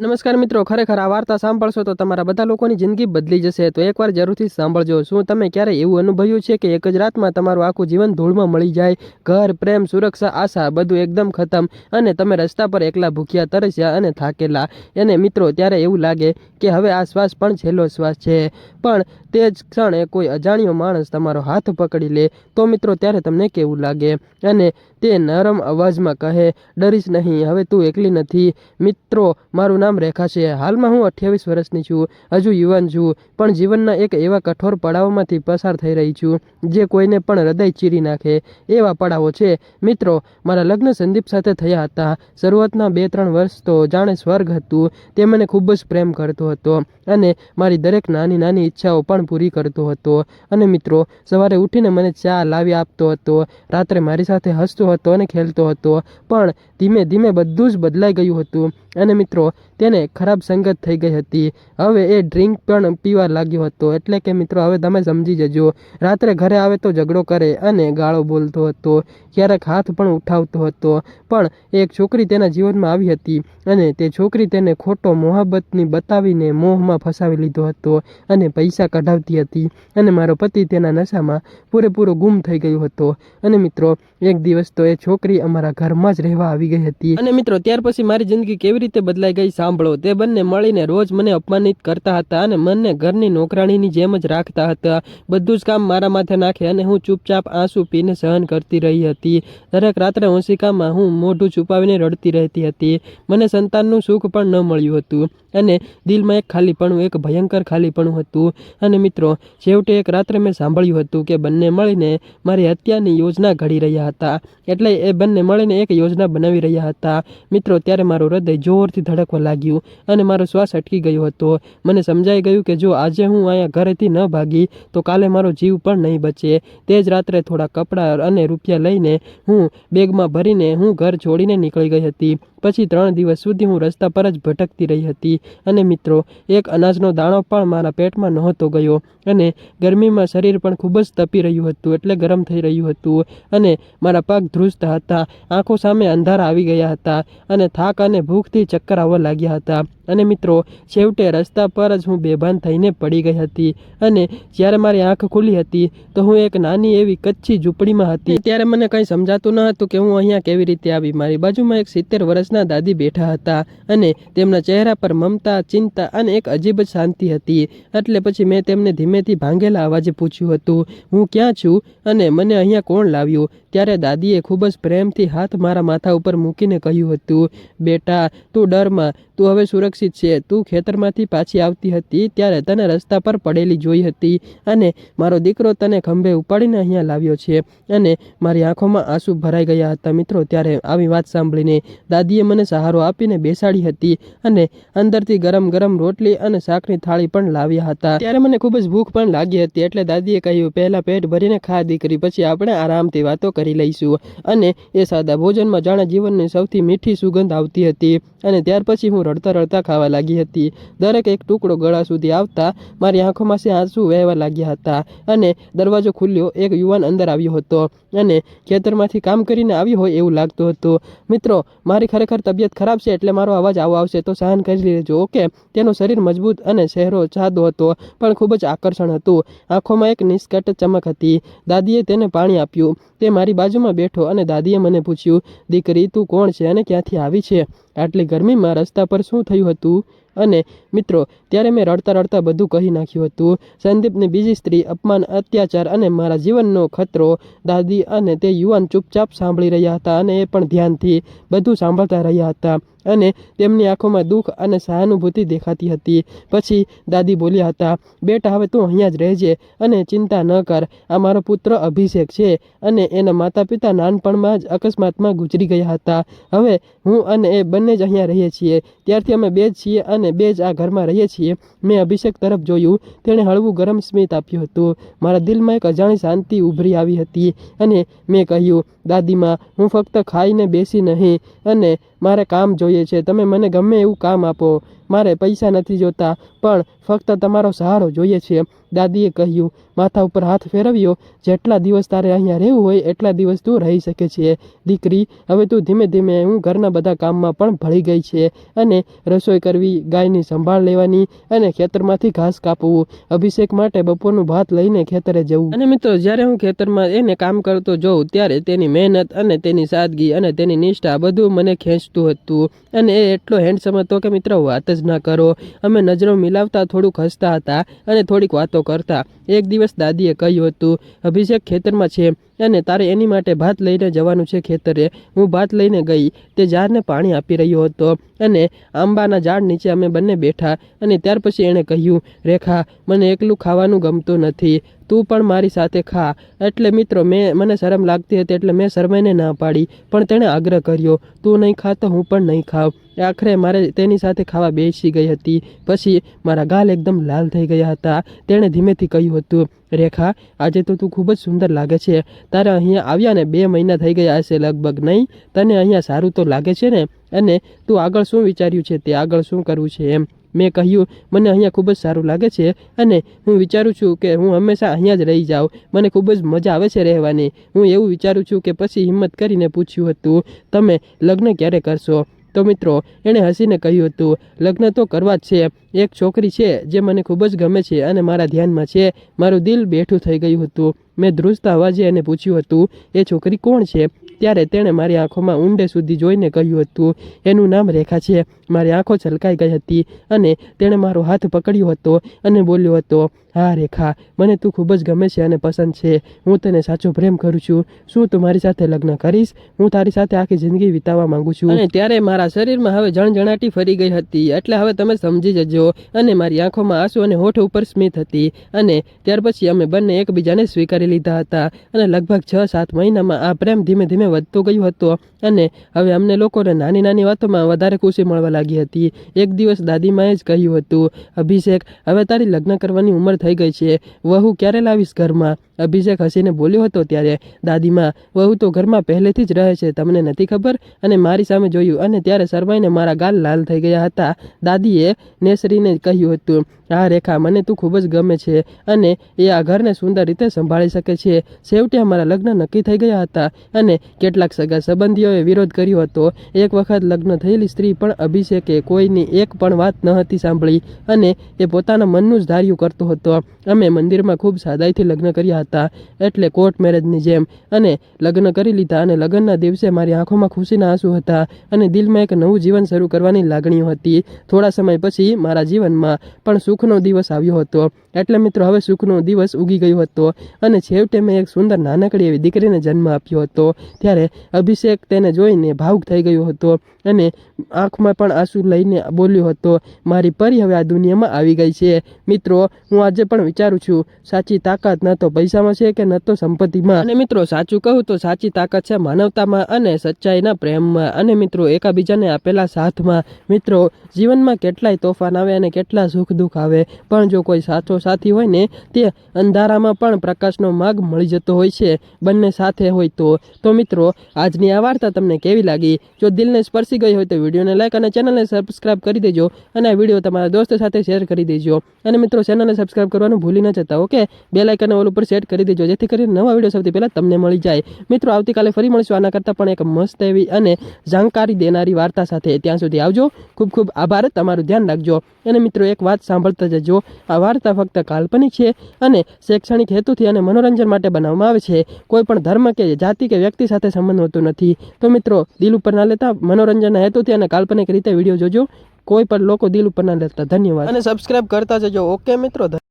નમસ્કાર મિત્રો, ખરેખર આ વાર્તા સાંભળશો તો તમારા બધા લોકોની જિંદગી બદલી જશે. તો એકવાર જરૂરથી સાંભળજો. શું તમે ક્યારે એવું અનુભવ્યું છે કે એક જ રાતમાં તમારું આખું જીવન ધૂળમાં મળી જાય? ઘર, પ્રેમ, સુરક્ષા, આશા બધું એકદમ ખતમ અને તમે રસ્તા પર એકલા ભૂખ્યા, તરસ્યા અને થાકેલા. અને મિત્રો, ત્યારે એવું લાગે કે હવે આ શ્વાસ પણ છેલ્લો શ્વાસ છે. પણ તે જ ક્ષણે કોઈ અજાણ્યો માણસ તમારો હાથ પકડી લે. તો મિત્રો, ત્યારે તમને કેવું લાગે? અને તે નરમ અવાજમાં કહે, ડરીશ નહીં, હવે તું એકલી નથી. મિત્રો, મારું નામ રેખા છે હાલમાં હું અઠ્યાવીસ વર્ષની છું, હજુ યુવાન છું, પણ જીવનના એક એવા કઠોર પડાવોમાંથી પસાર થઈ રહી છું, જે કોઈને પણ હૃદય ચીરી નાખે એવા પડાવો છે. મિત્રો, મારા લગ્ન સંદીપ સાથે થયા હતા. શરૂઆતના બે ત્રણ વર્ષ તો જાણે સ્વર્ગ હતું, તે મને ખૂબ જ પ્રેમ કરતો હતો અને મારી દરેક નાની નાની ઈચ્છાઓ પણ પૂરી કરતો હતો. અને મિત્રો, સવારે ઉઠીને મને ચા લાવી આપતો હતો, રાત્રે મારી સાથે હસતો હતો અને ખેલતો હતો. પણ ધીમે ધીમે બધું જ બદલાઈ ગયું હતું. અને મિત્રો, તેને ખરાબ સંગત થઈ ગઈ હતી. હવે એ ડ્રિંક પણ પીવા લાગ્યો હતો. એટલે કે મિત્રો, હવે તમે સમજી જજો. રાત્રે ઘરે આવે તો ઝઘડો કરે અને ગાળો બોલતો હતો. ક્યારેક હાથ પણ ઉઠાવતો હતો. પણ એક છોકરી તેના જીવનમાં આવી હતી અને તે છોકરી તેને ખોટો મોહબ્બતની બતાવીને મોહમાં ફસાવી લીધો હતો અને પૈસા કઢાવતી હતી અને મારો પતિ તેના નશામાં પૂરેપૂરો ગુમ થઈ ગયો હતો. અને મિત્રો, એક દિવસ તો એ છોકરી અમારા ઘરમાં જ રહેવા આવી ગઈ હતી. અને મિત્રો, ત્યાર પછી મારી જિંદગી કેવી રીતે બદલાઈ ગઈ સાંભળો. તે બંને મળીને રોજ મને અપમાનિત કરતા હતા અને મને ઘરની નોકરાણીની જેમ જ રાખતા હતા. બધું જ કામ મારા માથે નાખે અને હું ચૂપચાપ આંસુ પીને સહન કરતી રહી હતી. દરેક રાત્રે હોંશિકામાં હું મોઢું છુપાવીને રડતી રહેતી હતી. મને સંતાનનું સુખ પણ ન મળ્યું હતું અને દિલમાં એક ખાલીપણું, એક ભયંકર ખાલીપણું હતું. અને મિત્રો, છેવટે એક રાત્રે મેં સાંભળ્યું હતું કે બંને મળીને મારી હત્યાની યોજના ઘડી રહ્યા હતા. એટલે એ બંને મળીને એક યોજના બનાવી રહ્યા હતા. મિત્રો, ત્યારે મારું હૃદય જોરથી ધડકવા લાગ્યું અને મારો શ્વાસ અટકી ગયો હતો. મને સમજાઈ ગયું કે જો આજે હું અહીંયા ઘરેથી ન ભાગી, તો કાલે મારો જીવ પણ નહીં બચે. તે જ રાત્રે થોડા કપડાં અને રૂપિયા લઈને હું બેગમાં ભરીને હું ઘર છોડીને નીકળી ગઈ હતી. પછી ત્રણ દિવસ સુધી હું રસ્તા પર જ ભટકતી રહી હતી. અને મિત્રો, એક અનાજનો દાણો પણ મારા પેટમાં નહોતો ગયો અને ગરમીમાં શરીર પણ ખૂબ જ તપી રહ્યું હતું, એટલે ગરમ થઈ રહ્યું હતું અને મારા પગ ધ્રુજતા હતા. આંખો સામે અંધારા આવી ગયા હતા અને થાક અને ભૂખથી ચક્કર આવવા લાગ્યા હતા. અને મિત્રો, છેવટે રસ્તા પર જ હું બેભાન થઈને પડી ગઈ હતી અને જ્યારે મારી આંખ ખુલી હતી તો હું એક નાની એવી કચ્છી ઝૂંપડીમાં હતી. ત્યારે મને કંઈ સમજાતું ન હતું કે હું અહીંયા કેવી રીતે આવી. મારી બાજુમાં એક સિત્તેર વર્ષના દાદી બેઠા હતા અને તેમના ચહેરા પર મમતા, ચિંતા અને એક અજીબ જ શાંતિ હતી. એટલે પછી મેં તેમને ધીમેથી ભાંગેલા અવાજે પૂછ્યું હતું, હું ક્યાં છું અને મને અહીંયા કોણ લાવ્યું? ત્યારે દાદીએ ખૂબ જ પ્રેમથી હાથ મારા માથા ઉપર મૂકીને કહ્યું હતું, બેટા, તું ડરમાં તું હવે સુરક્ષિત છે. તું ખેતરમાંથી પાછી આવતી હતી ત્યારે તને રસ્તા પર પડેલી જોઈ હતી અને મારો દીકરો તને ખંભે ઉપાડીને અહીંયા લાવ્યો છે અને મારી આંખોમાં આંસુ ભરાઈ ગયા હતા. મિત્રો, ત્યારે આવી વાત સાંભળીને દાદીએ મને સહારો આપીને બેસાડી હતી અને અંદરથી ગરમ ગરમ રોટલી અને શાકની થાળી પણ લાવ્યા હતા. ત્યારે મને ખૂબ જ ભૂખ પણ લાગી હતી એટલે દાદીએ કહ્યું, પહેલાં પેટ ભરીને ખા દીકરી, પછી આપણે આરામથી વાતો કરી લઈશું. અને એ સાદા ભોજનમાં જાણે જીવનની સૌથી મીઠી સુગંધ આવતી હતી અને ત્યાર પછી હું રડતા રડતા ખાવા લાગી હતી. દરેક એક ટુકડો ગળા સુધી આવતા મારી આંખોમાંથી આંસુ વહેવા લાગ્યા હતા અને દરવાજો ખુલ્યો એક યુવાન અંદર આવ્યો હતો અને ખેતરમાંથી કામ કરીને આવ્યો હોય એવું લાગતું હતું. મિત્રો, મારી ખરેખર તબિયત ખરાબ છે એટલે મારો અવાજ આવો આવશે, તો સહન કરી લેજો, ઓકે? તેનું શરીર મજબૂત અને ચહેરો સાદો હતો, પણ ખૂબ જ આકર્ષણ હતું. આંખોમાં એક નિષ્કટ ચમક હતી. દાદીએ તેને પાણી આપ્યું. તે મારી બાજુમાં બેઠો અને દાદીએ મને પૂછ્યું, દીકરી, તું કોણ છે અને ક્યાંથી આવી છે? આટલી ગરમીમાં રસ્તા પર શું થયું હતું? અને મિત્રો, ત્યારે મેં રડતા રડતા બધું કહી નાખ્યું હતું. સંદીપની બીજી સ્ત્રી, અપમાન, અત્યાચાર અને મારા જીવનનો ખતરો, દાદી અને તે યુવાન ચૂપચાપ સાંભળી રહ્યા હતા અને એ પણ ધ્યાનથી બધું સાંભળતા રહ્યા હતા અને તેમની આંખોમાં દુઃખ અને સહાનુભૂતિ દેખાતી હતી. પછી દાદી બોલ્યા હતા, બેટા, હવે તું અહીંયા જ રહેજે અને ચિંતા ન કર. આ મારો પુત્ર અભિષેક છે અને એના માતા પિતા નાનપણમાં જ અકસ્માતમાં ગુજરી ગયા હતા. હવે હું અને એ બંને જ અહીંયા રહીએ છીએ. ત્યારથી અમે બે જ છીએ અને બે જ આ ઘરમાં રહીએ છીએ, મેં અભિષેક તરફ જોયું. તેણે હળવું ગરમ સ્મિત આપ્યું હતું. મારા દિલમાં એક અજાણી શાંતિ ઉભરી આવી હતી અને મેં કહ્યું, દાદીમાં, હું ફક્ત ખાઈને બેસી નહીં અને મારે કામ જોઈએ છે. તમે મને ગમે એવું કામ આપો. મારે પૈસા નથી જોતા, પણ ફક્ત તમારો સહારો જોઈએ છે. દાદીએ કહ્યું, માથા ઉપર હાથ ફેરવ્યો. જેટલા દિવસ તારે અહીંયા રહેવું હોય, એટલા દિવસ તું રહી શકે છે. દીકરી, હવે તું ધીમે ધીમે હું ઘરના બધા કામમાં પણ ભળી ગઈ છે અને રસોઈ કરવી, ગાયની સંભાળ લેવાની અને ખેતરમાંથી ઘાસ કાપવું. અભિષેક માટે બપોરનું ભાત લઈને ખેતરે જવું. અને મિત્રો, જ્યારે હું ખેતરમાં એને કામ કરતો જોઉં, ત્યારે તેની મહેનત અને તેની સાદગી અને તેની નિષ્ઠા બધું મને ખેંચતું હતું. અને એ એટલો હેન્ડસમ હતો કે મિત્રો, વાત જ ના કરો. અમે નજરો મિલાવતા થોડુંક હસતા હતા અને થોડીક વાતો કરતા. એક દિવસ દાદીએ કહ્યું હતું, અભિષેક ખેતરમાં છે અને તારે એની માટે ભાત લઈને જવાનું છે ખેતરે. હું ભાત લઈને ગઈ. તે ઝાડને પાણી આપી રહ્યો હતો અને આંબાના ઝાડ નીચે અમે બંને બેઠા. અને ત્યાર પછી એણે કહ્યું, રેખા, મને એકલું ખાવાનું ગમતું નથી. તું પણ મારી સાથે ખા. એટલે મિત્રો, મેં, મને શરમ લાગતી હતી એટલે મેં શરમાઈને ના પાડી. પણ તેણે આગ્રહ કર્યો, તું નહીં ખા તો હું પણ નહીં ખાવ આખરે મારે તેની સાથે ખાવા બેસી ગઈ હતી. પછી મારા ગાલ એકદમ લાલ થઈ ગયા હતા. તેણે ધીમેથી કહ્યું હતું, રેખા, આજે તો તું ખૂબ જ સુંદર લાગે છે. તારે અહીંયા આવ્યા ને બે મહિના થઈ ગયા હશે લગભગ, નહીં? તને અહીંયા સારું તો લાગે છે ને? અને તું આગળ શું વિચાર્યું છે? તે આગળ શું કરવું છે? એમ. મેં કહ્યું, મને અહીંયા ખૂબ જ સારું લાગે છે અને હું વિચારું છું કે હું હંમેશા અહીંયા જ રહી જાઉં. મને ખૂબ જ મજા આવે છે રહેવાની. હું એવું વિચારું છું કે પછી હિંમત કરીને પૂછ્યું હતું, તમે લગ્ન ક્યારે કરશો? તો મિત્રો, એણે હસીને કહ્યું હતું, લગ્ન તો કરવા જ છે. એક છોકરી છે જે મને ખૂબ જ ગમે છે અને મારા ધ્યાનમાં છે. મારું દિલ બેઠું થઈ ગયું હતું. મેં ધ્રુજતા અવાજે એને પૂછ્યું હતું, એ છોકરી કોણ છે? ત્યારે તેણે મારી આંખોમાં ઊંડે સુધી જોઈને કહ્યું હતું, એનું નામ રેખા છે. મારી આંખો છલકાઈ ગઈ હતી અને તેણે મારો હાથ પકડ્યો હતો અને બોલ્યો હતો, હા, રેખા, મને તું ખૂબ જ ગમે છે અને પસંદ છે. હું તને સાચો પ્રેમ કરું છું. શું તું મારી સાથે લગ્ન કરીશ? હું તારી સાથે આખી જિંદગી વિતાવવા માંગુ છું. અને ત્યારે મારા શરીરમાં હવે જણજણાટી ફરી ગઈ હતી. એટલે હવે તમે સમજી જજો. અને મારી આંખોમાં આંસુ અને હોઠ ઉપર સ્મિત હતી. અને ત્યાર પછી અમે બંને એકબીજાને સ્વીકારી લીધા હતા. અને લગભગ છ સાત મહિનામાં આ પ્રેમ ધીમે ધીમે વધતો ગયો હતો. અને હવે અમને લોકોને નાની નાની વાતોમાં વધારે ખુશી મળવા લાગી હતી. એક દિવસ દાદીમાએ જ કહ્યું હતું, અભિષેક, હવે તારી લગ્ન કરવાની ઉંમર થઈ ગઈ છે. વહુ ક્યારે લાવીશ ઘરમાં? અભિષેક હસીને બોલ્યો હતો ત્યારે દાદીમાં વહુ તો ઘરમાં પહેલેથી જ રહે છે. તમને નથી ખબર? અને મારી સામે જોયું. અને ત્યારે શરમાઈને મારા ગાલ લાલ થઈ ગયા હતા. દાદીએ નેસરીને કહ્યું હતું, આ રેખા મને તું ખૂબ જ ગમે છે. અને એ આ ઘરને સુંદર રીતે સંભાળી શકે છે. છેવટે અમારા લગ્ન નક્કી થઈ ગયા હતા. અને કેટલાક સગા સંબંધીઓએ વિરોધ કર્યો હતો. એક વખત લગ્ન થયેલી સ્ત્રી પણ અભિષેકે કોઈની એક પણ વાત ન હતી સાંભળી અને એ પોતાના મનનું જ ધાર્યું કરતો હતો. અમે મંદિરમાં ખૂબ સાદાઈથી લગ્ન કર્યા હતા, એટલે કોર્ટ મેરેજની જેમ. અને લગ્ન કરી લીધા અને લગ્નના દિવસે મારી આંખોમાં ખુશીના આંસુ હતા અને દિલમાં એક નવું જીવન શરૂ કરવાની લાગણીઓ હતી. થોડા સમય પછી મારા જીવનમાં પણ સુખનો દિવસ આવ્યો હતો. એટલે મિત્રો, હવે સુખનો દિવસ ઉગી ગયો હતો અને છેવટે મેં એક સુંદર નાનકડી એવી દીકરીને જન્મ આપ્યો હતો. ત્યારે અભિષેક તેને જોઈને ભાવુક થઈ ગયો હતો અને આંખમાં પણ આંસુ લઈને બોલ્યો હતો, મારી પરી હવે આ દુનિયામાં આવી ગઈ છે. મિત્રો, હું આજે પણ વિચારું છું, સાચી તાકાત ન તો પૈસામાં છે કે ન તો સંપત્તિમાં? અને મિત્રો, સાચું કહું તો સાચી તાકાત છે માનવતામાં અને સચ્ચાઈના પ્રેમમાં. અને મિત્રો, એકાબીજાને આપેલા સાથમાં, મિત્રો, જીવનમાં કેટલાય તોફાન આવે અને કેટલા સુખ દુઃખ આવે. પણ જો કોઈ સાચો સાથી હોય ને, તે અંધારામાં પણ પ્રકાશનો માર્ગ મળી જતો હોય છે, બંને સાથે હોય તો. તો મિત્રો આજની આ વાર્તા તમને કેવી લાગી? જો દિલને સ્પર્શી ગઈ હોય તો વિડીયોને લાઈક અને ચેનલને સબસ્ક્રાઇબ કરી દેજો અને આ વીડિયો તમારા દોસ્તો સાથે શેર કરી દેજો. અને મિત્રો ચેનલને સબસ્ક્રાઇબ કરવાનું ભૂલી ન જતા ઓકે બે લાઇકને ઓલ ઉપર સેટ કરી દેજો, જેથી કરીને નવા વીડિયો સૌથી પહેલાં તમને મળી જાય. મિત્રો, આવતીકાલે ફરી મળીશું આના કરતાં પણ એક મસ્ત એવી અને જાણકારી દેનારી વાર્તા સાથે. ત્યાં સુધી આવજો. ખૂબ ખૂબ આભાર. તમારું ધ્યાન રાખજો. અને મિત્રો, એક વાત સાંભળતા જજો. આ વાર્તા ફક્ત કાલ્પનિક છે અને શૈક્ષણિક હેતુથી અને મનોરંજન માટે બનાવવામાં આવે છે. કોઈ પણ ધર્મ કે જાતિ કે વ્યક્તિ સાથે સંબંધ હોતો નથી. તો મિત્રો, દિલ ઉપર ના લેતા મનોરંજનના હેતુથી અને કાલ્પનિક રીતે વીડિયો જોજો. કોઈ પણ લોકો દિલ ઉપર ના લેતા. ધન્યવાદ. અને સબસ્ક્રાઇબ કરતા જજો. ઓકે મિત્રો